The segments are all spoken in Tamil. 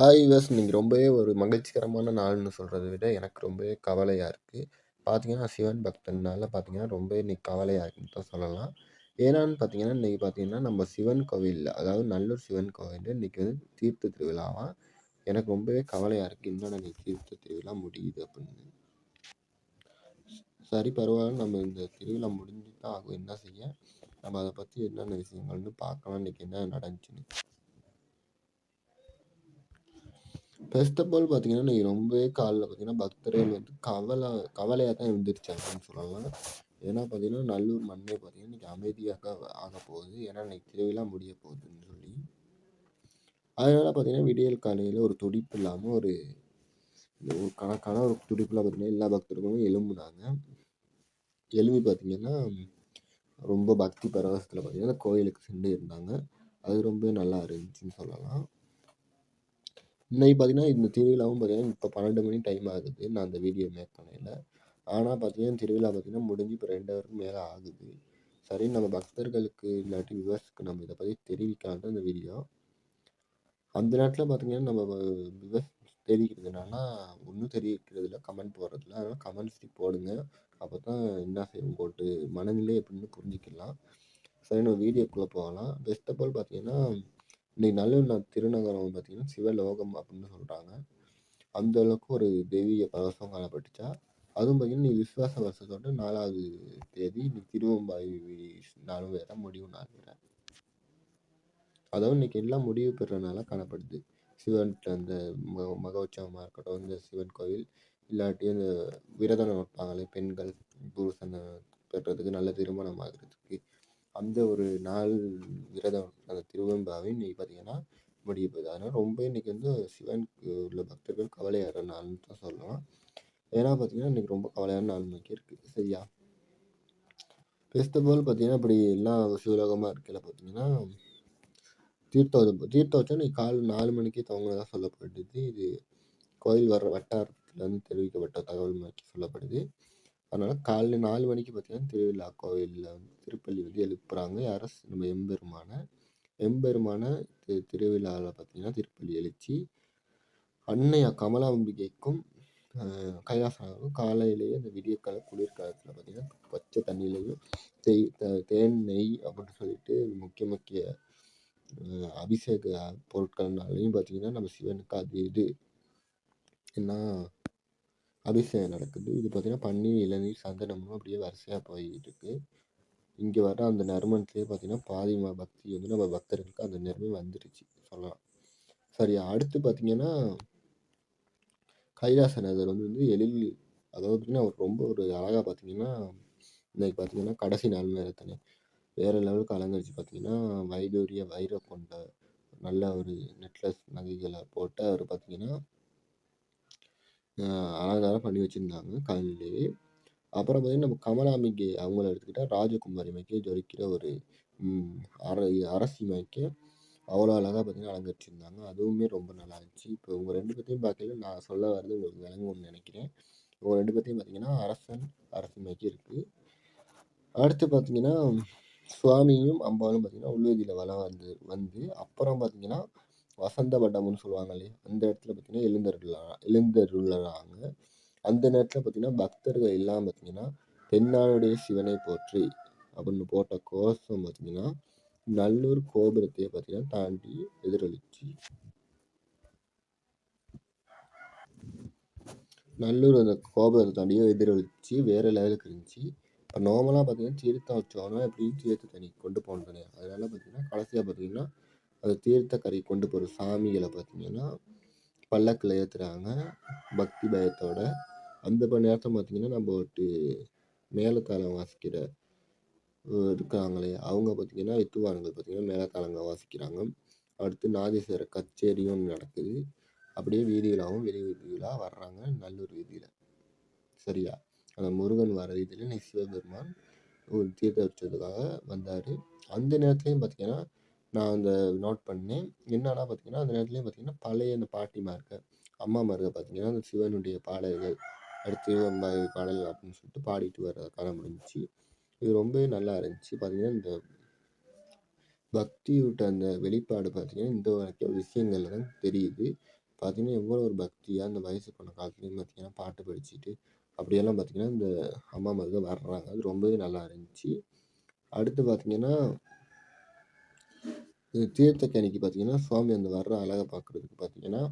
ஹாய் விவஸ் இன்னைக்கு ரொம்பவே ஒரு மகிழ்ச்சிகரமான நாள்னு சொல்கிறத விட எனக்கு ரொம்பவே கவலையாக இருக்குது பார்த்தீங்கன்னா சிவன் பக்தனால பார்த்தீங்கன்னா ரொம்ப இன்றைக்கி கவலையாக இருக்குன்னு தான் சொல்லலாம். ஏன்னான்னு பார்த்தீங்கன்னா இன்றைக்கி பார்த்தீங்கன்னா நம்ம சிவன் கோவிலில் அதாவது நல்லூர் சிவன் கோவில் இன்றைக்கி வந்து தீர்த்த திருவிழாவாக எனக்கு ரொம்பவே கவலையாக இருக்குது இன்னும் இன்னைக்கு தீர்த்த திருவிழா முடியுது அப்படின்னு. சரி பரவாயில்ல. நம்ம இந்த திருவிழா முடிஞ்சு தான் ஆகும். என்ன செய்ய? நம்ம அதை பற்றி என்னென்ன விஷயங்கள்னு பார்க்கலாம். இன்றைக்கி என்ன நடந்துச்சுன்னு. ஃபர்ஸ்ட் ஆஃப் ஆல் பார்த்தீங்கன்னா இன்றைக்கி ரொம்பவே காலைல பார்த்தீங்கன்னா பக்தர்கள் வந்து கவலை கவலையாக தான் எழுந்திரிச்சாங்கன்னு சொல்லலாம் ஏன்னா பார்த்தீங்கன்னா நல்லூர் மண்ணே பார்த்தீங்கன்னா இன்னைக்கு அமைதியாக ஆக போகுது. ஏன்னா இன்னைக்கு திருவிழா முடிய போகுதுன்னு சொல்லி. அதனால் பார்த்தீங்கன்னா விடியல் காலையில் ஒரு துடிப்பு இல்லாமல் ஒரு ஒரு கணக்கான ஒரு துடிப்புலாம் பார்த்தீங்கன்னா எல்லா பக்தர்களும் எழும்புனாங்க. எழும்பி பார்த்தீங்கன்னா ரொம்ப பக்தி பரவசத்தில் பார்த்தீங்கன்னா கோயிலுக்கு சென்று இருந்தாங்க. அது ரொம்ப நல்லா இருந்துச்சுன்னு சொல்லலாம். இன்னைக்கு பார்த்தீங்கன்னா இந்த திருவிழாவும் பார்த்தீங்கன்னா இப்போ பன்னெண்டு மணி டைம் ஆகுது. நான் அந்த வீடியோ மேக் பண்ணையில் ஆனால் பார்த்தீங்கன்னா திருவிழா பார்த்தீங்கன்னா முடிஞ்சு இப்போ ரெண்டு ஹவருக்கு மேலே ஆகுது. சரி நம்ம பக்தர்களுக்கு இல்லாட்டி விவர்ஸ்க்கு நம்ம இதை பற்றி தெரிவிக்காத இந்த வீடியோ அந்த நேரத்தில் பார்த்தீங்கன்னா நம்ம விவர்ஸ் தெரிவிக்கிறதுனால ஒன்றும் தெரிவிக்கிறதில்ல கமெண்ட் போடுறதில்ல. அதனால் கமெண்ட்ஸ் போடுங்க. அப்போ தான் என்ன செய்யும் போட்டு மனநிலை எப்படின்னு புரிஞ்சிக்கலாம். சரி நம்ம வீடியோக்குள்ளே போகலாம். பெஸ்ட் ஆஃப் ஆல் பார்த்தீங்கன்னா இன்னைக்கு நல்ல திருநகரம் பார்த்தீங்கன்னா சிவலோகம் அப்படின்னு சொல்கிறாங்க அந்த அளவுக்கு ஒரு தெய்வீக பரவசம் காணப்பட்டுச்சா? அதுவும் பார்த்தீங்கன்னா நீ விஸ்வாச வருஷத்தோட நாலாவது தேதி நீ திருவம்பாய் நாளும் வேற முடிவு நாள் வேற. அதாவது இன்னைக்கு எல்லாம் முடிவு பெறனால காணப்படுது. சிவன் அந்த மக உற்சவமாக இருக்கட்டும் இந்த சிவன் கோவில் இல்லாட்டி அந்த விரதம் வைப்பாங்களே பெண்கள் புருஷனை பெற்றதுக்கு நல்ல திருமணம் ஆகிறதுக்கு. அந்த ஒரு நாள் விரதம் அந்த திருவெம்பாவை இன்னைக்கு பார்த்தீங்கன்னா முடிய போகுது. அதனால் ரொம்ப இன்னைக்கு வந்து சிவனுக்கு உள்ள பக்தர்கள் கவலையாடுற நாள்னு தான் சொல்லலாம். ஏன்னா பார்த்தீங்கன்னா இன்றைக்கி ரொம்ப கவலையான நாள் இன்னைக்கு இருக்குது சரியா? ஃபெஸ்டிவல் பார்த்தீங்கன்னா இப்படி எல்லாம் சிவலோகமாக இருக்கையில் பார்த்தீங்கன்னா தீர்த்தம் தீர்த்தம் வச்சா இன்னைக்கு கால் நாலு மணிக்கே துவங்கினதாக சொல்லப்படுது. இது கோயில் வர்ற வட்டாரத்துலேருந்து தெரிவிக்கப்பட்ட தகவல் மாதிரி சொல்லப்படுது. அதனால் காலைல நாலு மணிக்கு பார்த்தீங்கன்னா திருவிழா கோவிலில் வந்து திருப்பள்ளி வந்து எழுப்புறாங்க. அரசு நம்ம எம்பெருமான எம்பெருமான திரு திருவிழாவில் பார்த்தீங்கன்னா திருப்பள்ளி எழுச்சி அன்னையா கமலாம்பிகைக்கும் கைலாசனாகவும் காலையிலேயே அந்த விடியற்கால குளிர்காலத்தில் பார்த்திங்கன்னா பச்சை தண்ணியிலையும் தேய் தேன் நெய் அப்படின்னு சொல்லிட்டு முக்கிய முக்கிய அபிஷேக பொருட்கள்னாலையும் பார்த்திங்கன்னா நம்ம சிவனுக்கு அது இது. என்ன அபிஷேகம் நடக்குது. இது பார்த்திங்கன்னா பன்னீர் இளநீர் சந்தனமும் அப்படியே வரிசையாக போயிட்டு இருக்கு. இங்கே வர அந்த நறுமணத்துலேயே பார்த்திங்கன்னா பாதி பக்தி வந்து நம்ம பக்தர்களுக்கு அந்த நிறமே வந்துடுச்சு சொல்லலாம். சரி அடுத்து பார்த்திங்கன்னா கைலாசநாதர் வந்து வந்து எழில் அதாவது பார்த்திங்கன்னா அவர் ரொம்ப ஒரு அழகாக பார்த்திங்கன்னா இன்னைக்கு பார்த்திங்கன்னா கடைசி நாள் வேறு தானே வேறு லெவலுக்கு அலங்கரித்து பார்த்திங்கன்னா வைடூரிய வைர கொண்ட நல்ல ஒரு நெக்லஸ் நகைகளை போட்டு அவர் பார்த்திங்கன்னா அலங்காரம் பண்ணி வச்சுருந்தாங்க கல்லிலேயே அப்புறம் பார்த்திங்கன்னா நம்ம கமலாம்பிகை அவங்கள எடுத்துக்கிட்டால் ராஜகுமாரி மைக்கே ஜொலிக்கிற ஒரு அர அரசி மைக்கே அவ்வளோ அழகாக பார்த்திங்கன்னா அலங்கரிச்சிருந்தாங்க. அதுவுமே ரொம்ப நல்லா இருந்துச்சு. இப்போ உங்கள் ரெண்டு பேர்த்தையும் பார்க்கல நான் சொல்ல வர்றது உங்களுக்கு விளங்கும்னு நினைக்கிறேன். இவங்க ரெண்டு பேர்த்தையும் பார்த்திங்கன்னா அரசன் அரசி மைக்கே இருக்குது அடுத்து பார்த்திங்கன்னா சுவாமியும் அம்பாலும் பார்த்திங்கன்னா உள்வீதியில் வளம் வந்து வந்து அப்புறம் பார்த்திங்கன்னா வசந்த மண்டபம்னு சொல்லுவாங்க இல்லையா அந்த இடத்துல பார்த்தீங்கன்னா எழுந்தருளா எழுந்தருளாங்க அந்த நேரத்தில் பார்த்திங்கன்னா பக்தர்கள் எல்லாம் பார்த்தீங்கன்னா தென்னாளுடைய சிவனை போற்றி அப்படின்னு போட்ட கோஷம் பார்த்தீங்கன்னா நல்லூர் கோபுரத்தையே பார்த்தீங்கன்னா தாண்டி எதிரொலிச்சு. நல்லூர் அந்த கோபுரத்தை தாண்டியோ எதிரொலிச்சு வேறு லெவலுக்கு இருந்துச்சு. இப்போ நார்மலாக பார்த்தீங்கன்னா தீர்த்தம் வச்சோன்னா எப்படியும் தீர்த்த தண்ணி கொண்டு போகணும் அதனால பார்த்தீங்கன்னா கடைசியாக பார்த்தீங்கன்னா அது தீர்த்த கரை கொண்டு போகிற சாமிகளை பார்த்தீங்கன்னா பல்லக்கில் ஏற்றுறாங்க பக்தி பயத்தோட. அந்த நேரத்தில் பார்த்தீங்கன்னா நம்ம ஒரு மேலத்தாளம் வாசிக்கிற இருக்காங்களே அவங்க பார்த்தீங்கன்னா வித்துவான்கள் பார்த்தீங்கன்னா மேலத்தாளங்க வாசிக்கிறாங்க. அடுத்து நாதீஸ்வர கச்சேரியும் நடக்குது. அப்படியே வீதிகளாகவும் வெளி வீதிகளாக வர்றாங்க நல்லூர் வீதியில். சரியா? அந்த முருகன் வர வீதியில் இன்னைக்கு சிவபெருமான் ஒரு தீர்த்த வச்சதுக்காக வந்தார். அந்த நேரத்துலையும் பார்த்தீங்கன்னா நான் அந்த நோட் பண்ணேன் என்னன்னா பார்த்தீங்கன்னா அந்த நேரத்துலையும் பார்த்தீங்கன்னா பழைய அந்த பாட்டிமார்க அம்மாமார்க பார்த்தீங்கன்னா அந்த சிவனுடைய பாடல்கள் அடுத்து பாடல் அப்படின்னு சொல்லிட்டு பாடிட்டு வர்றதை காண முடிஞ்சிச்சு இது ரொம்பவே நல்லா இருந்துச்சு பார்த்தீங்கன்னா இந்த பக்தி விட்ட அந்த வெளிப்பாடு பார்த்தீங்கன்னா இந்த வரைக்கும் விஷயங்கள்ல தான் தெரியுது பார்த்தீங்கன்னா, எவ்வளோ ஒரு பக்தியாக அந்த வயசு பொண்ணு காலத்துலேயும் பார்த்தீங்கன்னா, பாட்டு படிச்சுட்டு அப்படியெல்லாம் பார்த்தீங்கன்னா, இந்த அம்மா அம்மாமார்கள் வர்றாங்க. அது ரொம்பவே நல்லா இருந்துச்சு. அடுத்து பார்த்தீங்கன்னா இது தீர்த்தக்கேணிக்கு பார்த்தீங்கன்னா, சுவாமி அந்த வர்ற அழகை பார்க்குறதுக்கு பார்த்தீங்கன்னா,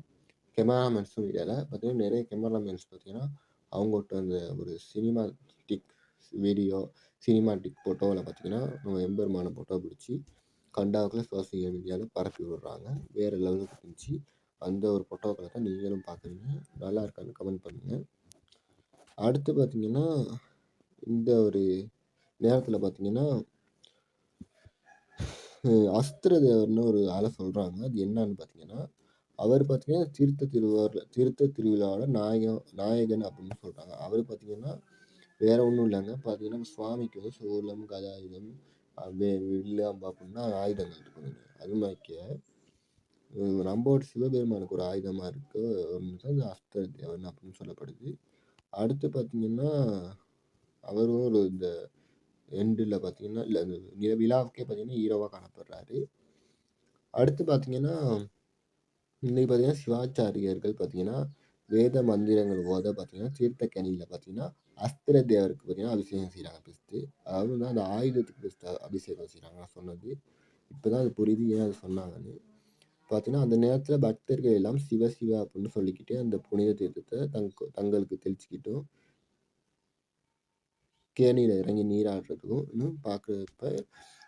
கேமராமேன்ஸும் இடையில பார்த்தீங்கன்னா, நிறைய கேமராமேன்ஸ் பார்த்தீங்கன்னா, அவங்ககிட்ட அந்த ஒரு சினிமாட்டிக் வீடியோ, சினிமாட்டிக் ஃபோட்டோவில் பார்த்தீங்கன்னா, நம்ம எம்பெருமான ஃபோட்டோ பிடிச்சி கண்டாக்குல சோசியல் மீடியால பரப்பி விடுறாங்க. வேறு லெவலுக்கு இருந்துச்சு. அந்த ஒரு ஃபோட்டோக்களை தான் நீங்களும் பார்க்குறீங்க. நல்லா இருக்கான்னு கமெண்ட் பண்ணுங்கள் அடுத்து பார்த்தீங்கன்னா, இந்த ஒரு நேரத்தில் பார்த்தீங்கன்னா அஸ்திர தேவர்னு ஒரு ஆளை சொல்கிறாங்க அது என்னன்னு பார்த்தீங்கன்னா, அவர் பார்த்தீங்கன்னா, தீர்த்த திருவாரில் தீர்த்த திருவிழாவோட நாயகம் நாயகன் அப்படின்னு சொல்கிறாங்க அவர் பார்த்தீங்கன்னா, வேற ஒன்றும் இல்லைங்க பார்த்தீங்கன்னா, சுவாமிக்கு வந்து சோளம் கதாயுதம், அ வே ஆயுதங்கள் இருக்குதுங்க. அது மாரிக்க ம் சிவபெருமானுக்கு ஒரு ஆயுதமாக இருக்கு ஒன்று தான் இந்த அஸ்திர தேவன் அப்படின்னு சொல்லப்படுது. அடுத்து பார்த்தீங்கன்னா, அவரும் ஒரு இந்த எண்டில் பார்த்தீங்கன்னா, இல்லை அந்த விழாவுக்கே பார்த்தீங்கன்னா, ஹீரோவாக காணப்படுறாரு. அடுத்து பார்த்தீங்கன்னா, இன்னைக்கு பார்த்தீங்கன்னா, சிவாச்சாரியர்கள் பார்த்தீங்கன்னா, வேத மந்திரங்கள் ஓத பார்த்தீங்கன்னா, தீர்த்தக்கணியில் பார்த்தீங்கன்னா, அஸ்திர தேவருக்கு பார்த்தீங்கன்னா, அபிஷேகம் செய்கிறாங்க ஃபர்ஸ்ட்டு. அதாவது வந்து அந்த ஆயுதத்துக்கு ஃபர்ஸ்ட்டு அபிஷேகம் செய்கிறாங்க நான் சொன்னது. இப்போ தான் அது புரியுது ஏன் அது சொன்னாங்கன்னு. பார்த்தீங்கன்னா, அந்த நேரத்தில் பக்தர்கள் எல்லாம் சிவ சிவ அப்படின்னு சொல்லிக்கிட்டே அந்த புனித தீர்த்தத்தை தங்க தங்களுக்கு தெளிச்சுக்கிட்டும் கேணியில் இறங்கி நீராடுறதும் இன்னும் பார்க்குறப்ப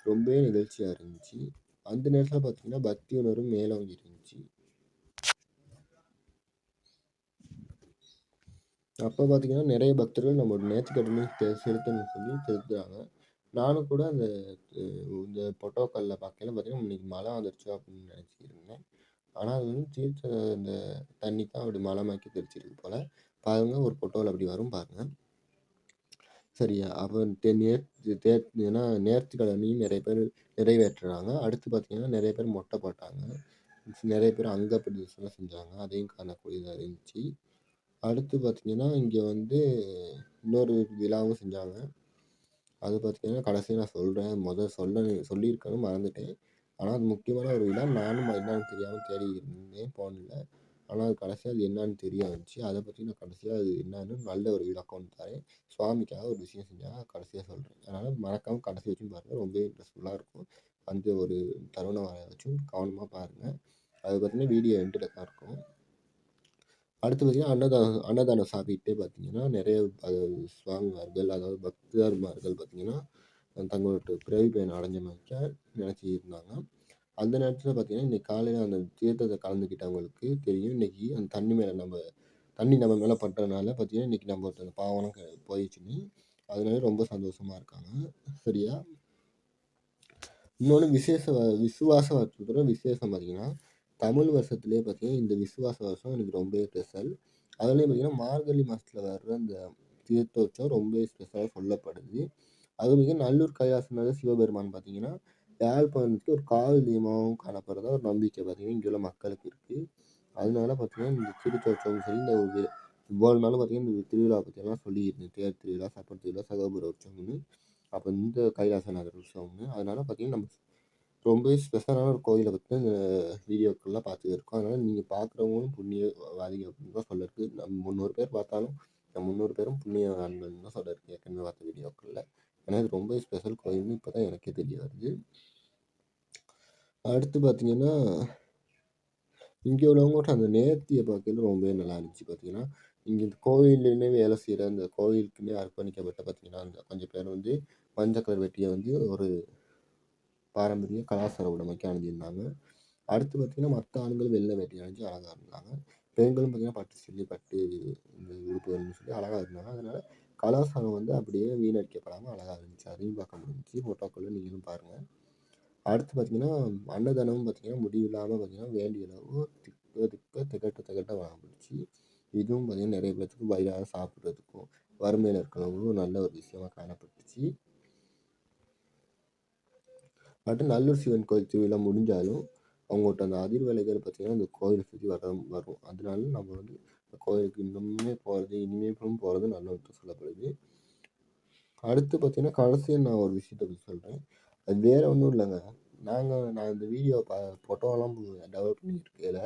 ரொம்பவே நிகழ்ச்சியாக இருந்துச்சு. அந்த நேரத்தில் பார்த்தீங்கன்னா, பக்தி உணர்வு மேலோங்கி இருந்துச்சு. அப்போ பார்த்தீங்கன்னா, நிறைய பக்தர்கள் நம்மளோட நேர்த்திக்கடனை தெ செலுத்தணும்னு சொல்லி செலுத்துகிறாங்க நானும் கூட அந்த இந்த ஃபோட்டோக்கள்ல பார்க்கையில பார்த்தீங்கன்னா, இன்னைக்கு மழை வந்துருச்சோ அப்படின்னு நினச்சிருந்தேன் இருந்தேன். அது வந்து தீர்த்த இந்த தண்ணி தான் அப்படி மலைமாக்கி தெளிச்சிருக்கு போல் பாருங்கள் ஒரு ஃபோட்டோல அப்படி வரும் பாருங்கள் சரியா? அப்போ தே நேர் தே ஏன்னா நேர்த்திக்கடனையும் நிறைய பேர் நிறைவேற்றுறாங்க. அடுத்து பார்த்தீங்கன்னா, நிறைய பேர் மொட்டை போட்டாங்க. நிறைய பேர் அங்க பிரதேசம்லாம் செஞ்சாங்க. அதையும் காணக்கூடியதாக இருந்துச்சு. அடுத்து பார்த்தீங்கன்னா, இங்கே வந்து இன்னொரு விழாவும் செஞ்சாங்க. அது பார்த்தீங்கன்னா, கடைசியை நான் சொல்கிறேன் முதல் சொல்ல சொல்லியிருக்கேன்னு மறந்துட்டேன். ஆனால் அது முக்கியமான ஒரு விழா. நானும் என்னன்னு தெரியாமல் தேடி இருந்தேன் ஃபோன்ல. ஆனால் கடைசியாக அது என்னன்னு தெரிய வந்துச்சு. அதை பற்றி நான் கடைசியாக அது என்னன்னு நல்ல ஒரு விளக்கம் தரேன். சுவாமிக்காக ஒரு விஷயம் செஞ்சால் கடைசியாக சொல்கிறேன் அதனால் மறக்காமல் கடைசி வச்சும் பாருங்கள் ரொம்பவே இன்ட்ரெஸ்ட்ஃபுல்லாக இருக்கும். அந்த ஒரு தருணம் வரைய வச்சும் கவனமாக பாருங்கள் அது பார்த்தீங்கன்னா, வீடியோ எண்டுல இருக்கும். அடுத்து பார்த்தீங்கன்னா, அன்னதானம் அன்னதானம் சாப்பிட்டே பார்த்தீங்கன்னா, நிறைய சுவாமிமார்கள், அதாவது பக்தர்மார்கள் பார்த்தீங்கன்னா, தங்களோட பிறவி பயன் அடைஞ்ச மாதிரி நினச்சி இருந்தாங்க. அந்த நேரத்தில் பார்த்தீங்கன்னா, இன்றைக்கி காலையில் அந்த தீர்த்தத்தை கலந்துக்கிட்டவங்களுக்கு தெரியும். இன்னைக்கு அந்த தண்ணி மேலே நம்ம தண்ணி நம்ம மேலே பட்டதுனால பார்த்தீங்கன்னா, இன்றைக்கி நம்ம அந்த பாவனம் க போயிடுச்சுன்னு அதனால ரொம்ப சந்தோஷமா இருக்காங்க. சரியா? இன்னொன்று விசேஷ விசுவாச வருஷத்தோட விசேஷம் பார்த்திங்கன்னா தமிழ் வருஷத்துலேயே பார்த்தீங்கன்னா, இந்த விசுவாச வருஷம் எனக்கு ரொம்பவே ஸ்பெஷல். அதுலேயும் பார்த்தீங்கன்னா, மார்கழி மாதத்தில் வர்ற அந்த தீர்த்தோற்சவம் ரொம்பவே ஸ்பெஷலாக சொல்லப்படுது. அது பார்த்தீங்கன்னா, நல்லூர் கைலாசநாதர் சிவபெருமான் பார்த்திங்கன்னா யாழ்ப்பாணத்துக்கு ஒரு காவல் தெய்வமாவும் காணப்படுறதா ஒரு நம்பிக்கை பார்த்தீங்கன்னா, இங்கே உள்ள மக்களுக்கு இருக்குது அதனால பார்த்திங்கன்னா இந்த திருச்சோற்றம் சரி, இந்த ஒரு இவ்வளோ நாளும் பார்த்தீங்கன்னா, இந்த திருவிழா பற்றியெல்லாம் சொல்லியிருந்தேன். தேர் திருவிழா, சப்பர் திருவிழா, சகோபுர உற்சவம்னு. அப்போ இந்த கைலாசநாதர் உற்சவம்னு. அதனால பார்த்திங்கன்னா நம்ம ரொம்பவே ஸ்பெஷலான ஒரு கோயிலை பற்றி இந்த வீடியோக்கள்லாம் பார்த்துட்டு இருக்கோம். அதனால் நீங்கள் பார்க்குறவங்களும் புண்ணியவாதிகள் அப்படின்னு தான் சொல்லருக்கு நம்ம 300 பேர் பார்த்தாலும், நம்ம முந்நூறு பேரும் புண்ணியவான்கள்னு தான் சொல்ல ஏற்கனவே பார்த்த வீடியோக்களில் ஏன்னா, இது ரொம்ப ஸ்பெஷல் கோயில்னு இப்போ தான் எனக்கே தெரிய வருது. அடுத்து பார்த்தீங்கன்னா, இங்கே உள்ளவங்கட்ட அந்த நேர்த்தியை பார்க்கல ரொம்பவே நல்லா இருந்துச்சு பார்த்தீங்கன்னா, இங்கே இந்த கோவில்லயுமே வேலை செய்கிற அந்த கோவிலுக்குன்னே அர்ப்பணிக்கப்பட்ட பார்த்தீங்கன்னா, அந்த கொஞ்சம் பேர் வந்து மஞ்சள் கலர் வெட்டியை வந்து ஒரு பாரம்பரிய கலாச்சார உடைமைக்கு அணிஞ்சிருந்தாங்க. அடுத்து பார்த்தீங்கன்னா, மற்ற ஆண்கள் வெளில வேட்டி அணிஞ்சு அழகாக இருந்தாங்க. பெண்களும் பார்த்தீங்கன்னா, பட்டு சில்லி பட்டு இந்த உடுப்புகள்னு சொல்லி அழகாக இருந்தாங்க. அதனால் கலாசாரம் வந்து அப்படியே வீணடிக்கப்படாமல் அழகாக இருந்துச்சு. அதையும் பார்க்க முடிஞ்சுச்சு. ஃபோட்டோக்கள்ல நீங்களும் பாருங்கள் அடுத்து பார்த்தீங்கன்னா, அன்னதானமும் பார்த்திங்கன்னா முடிவில்லாம பார்த்தீங்கன்னா, வேண்டிய அளவு திக்க திக்க திகட்ட திகட்ட வாங்கிடுச்சு இதுவும் பார்த்திங்கன்னா நிறைய பேர்த்துக்கு வயிறாக சாப்பிட்றதுக்கும் வறுமையில் இருக்கிறவங்களும் நல்ல ஒரு விஷயமாக காணப்பட்டுச்சு. அடுத்து நல்லூர் சிவன் கோயில் திருவிழா முடிஞ்சாலும், அவங்கள்ட்ட அந்த அதிர்வலைகள் பார்த்தீங்கன்னா, அந்த கோயிலை சுற்றி வர வரும். அதனால நம்ம வந்து அந்த கோயிலுக்கு இன்னுமே போறது, இனிமேலும் போகிறது நல்லதுன்னு சொல்லப்படுது. அடுத்து பார்த்தீங்கன்னா, கடைசியா நான் ஒரு விஷயத்த சொல்கிறேன் அது வேறு ஒன்றும் இல்லைங்க. நாங்கள் நான் இந்த வீடியோ ப ஃபோட்டோலாம் டெவலப் பண்ணியிருக்கையில்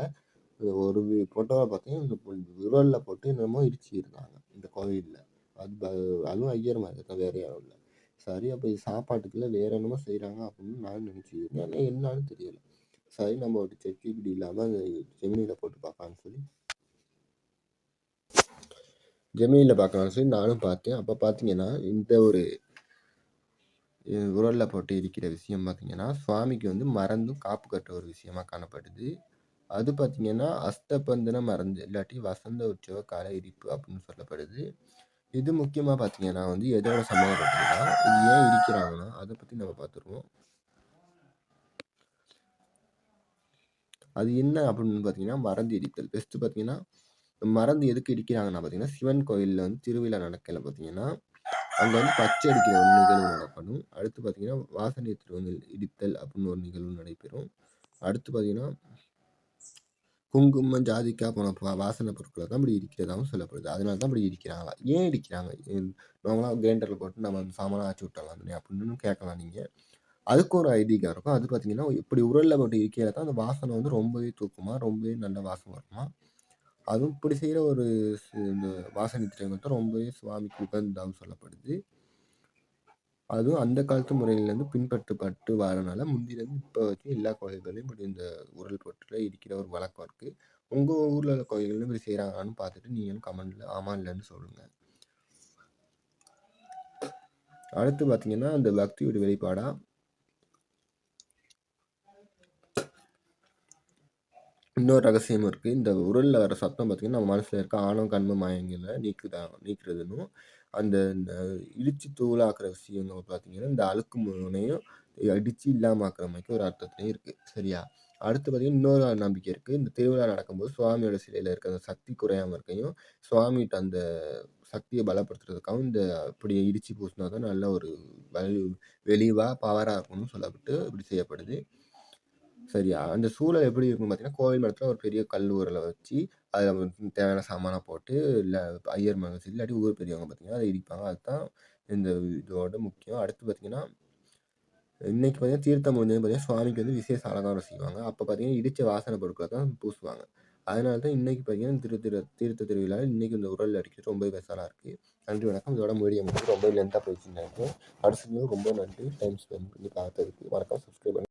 ஒரு ஃபோட்டோவை பார்த்தீங்கன்னா இந்த விரலில் போட்டு என்னமோ இடிச்சிருந்தாங்க இந்த கோவிலில் அது அதுவும் ஐயர் மாதிரி தான் வேறு யாரும் இல்லை. சரி அப்போ இது சாப்பாட்டுக்குள்ள வேற என்னமோ செய்கிறாங்க அப்படின்னு நான் நினச்சிக்கிறேன் ஆனால் என்னன்னு தெரியலை. சரி நம்ம ஒரு செக் இப்படி இல்லாமல் அந்த ஜெமினியில் போட்டு பார்க்கலான்னு சொல்லி ஜெமினியில் பார்க்கலாம்னு சொல்லி நானும் பார்த்தேன். அப்போ பார்த்தீங்கன்னா இந்த ஒரு உரலில் போட்டு இருக்கிற விஷயம் பார்த்திங்கன்னா சுவாமிக்கு வந்து மறந்தும் காப்பு கட்ட ஒரு விஷயமாக காணப்படுது. அது பார்த்தீங்கன்னா அஸ்தபந்தன மறந்து இல்லாட்டி வசந்த உற்சவ கால இடிப்பு அப்படின்னு சொல்லப்படுது. இது முக்கியமாக பார்த்தீங்கன்னா வந்து எதோட சம்மந்தப்பட்டதுன்னா இது ஏன் இருக்கிறாங்கன்னா அதை பற்றி நம்ம பார்த்துருவோம் அது என்ன அப்படின்னு பார்த்தீங்கன்னா மறந்து இடித்தல். ஃபஸ்ட்டு பார்த்தீங்கன்னா மறந்து எதுக்கு இடிக்கிறாங்கன்னா பார்த்தீங்கன்னா சிவன் கோயிலில் வந்து திருவிழா நடக்கல பார்த்தீங்கன்னா அங்கே வந்து பச்சை அடிக்கிற ஒரு நிகழ்வு நடக்கணும். அடுத்து பார்த்தீங்கன்னா வாசனை வந்து இடித்தல் அப்படின்னு ஒரு நிகழ்வு நடைபெறும். அடுத்து பார்த்தீங்கன்னா குங்குமம் ஜாதிக்காய் போன வாசனை பொருட்களை தான் இப்படி இடிக்கிறதாகவும் சொல்லப்படுது. அதனால தான் இப்படி இடிக்கிறாங்களா? ஏன் இடிக்கிறாங்க? நார்மலாக கிரைண்டரில் போட்டு நம்ம அந்த சாமானாக ஆச்சு விட்டலாம் தானே அப்படின்னு கேட்கலாம் நீங்கள் அதுக்கு ஒரு ஐதீகம் இருக்கும். அது பார்த்தீங்கன்னா இப்படி உரலில் போட்டு இருக்கிறத அந்த வாசனை வந்து ரொம்பவே தூக்குமா? ரொம்பவே நல்ல வாசம் வருமா? அதுவும் இப்படி செய்கிற ஒரு இந்த வாசனை திட்டங்கள் தான் ரொம்பவே சுவாமிக்கு உகந்ததாகவும் சொல்லப்படுது. அதுவும் அந்த காலத்து முறையிலேருந்து பின்பற்றப்பட்டு வரனால முந்திலேருந்து இப்போ வரைக்கும் எல்லா கோயில்களையும் இப்படி இந்த உரல் பொருட்களை இருக்கிற ஒரு வழக்கம் இருக்குது உங்கள் ஊரில் உள்ள கோயில்களும் இப்படி செய்கிறாங்கன்னு பார்த்துட்டு நீங்களும் கமெண்டில் ஆமாம் இல்லைன்னு சொல்லுங்கள் அடுத்து பார்த்தீங்கன்னா அந்த பக்தியோட வெளிப்பாடாக இன்னொரு ரகசியமும் இருக்குது இந்த உரலில் வர சத்தம் பார்த்திங்கன்னா நம்ம மனசில் இருக்க ஆணவம் கண்ம மாயங்களை நீக்குதா நீக்கிறதுனும் அந்த இந்த இடித்து தூளாக்குற விஷயங்கள் பார்த்திங்கன்னா இந்த அழுக்கு முனையும் அடித்து இல்லாமல் ஆக்குற ஒரு அர்த்தத்துலேயும் இருக்குது சரியா? அடுத்து பார்த்திங்கன்னா இன்னொரு நம்பிக்கை இருக்குது இந்த திருவிழா நடக்கும்போது சுவாமியோட சிலையில் இருக்க அந்த சக்தி குறையாமல் இருக்கையும் சுவாமிகிட்ட அந்த சக்தியை பலப்படுத்துறதுக்காகவும் இந்த இப்படி இடித்து பூசினா தான் நல்ல ஒரு வலி வெளிவாக பவராக இருக்கும்னு சொல்லப்பட்டு இப்படி செய்யப்படுது. சரியா? அந்த சூழல் எப்படி இருக்கும் பார்த்தீங்கன்னா கோவில் மரத்தில் ஒரு பெரிய கல் உரலை வச்சு அதில் தேவையான சாமானை போட்டு இல்லை ஐயர் மகன் சரி இல்லாட்டி ஊர் பெரியவங்க பார்த்தீங்கன்னா அதை இடிப்பாங்க. அதுதான் இந்த இதோட முக்கியம். அடுத்து பார்த்தீங்கன்னா இன்னைக்கு பார்த்தீங்கன்னா தீர்த்தம் முடிஞ்சது பார்த்தீங்கன்னா சுவாமிக்கு வந்து விசேஷ அலங்காரம் செய்வாங்க. அப்போ பார்த்தீங்கன்னா இடித்த வாசனை பொருட்களை தான் பூசுவாங்க. அதனால தான் இன்றைக்கி பார்த்தீங்கன்னா திரு திரு தீர்த்த திருவிழா இன்றைக்கி இந்த உரல் அடிக்கிறது ரொம்ப பெருசாக இருக்குது நன்றி வணக்கம். இதோட மீடியம் வந்து ரொம்ப லென்த்தாக போயிடுச்சுன்னு நினைக்கிறேன். அடுத்த ரொம்ப நன்றி. டைம் ஸ்பெண்ட் பண்ணி பார்த்ததுக்கு வணக்கம் சப்ஸ்கிரைப் பண்ணி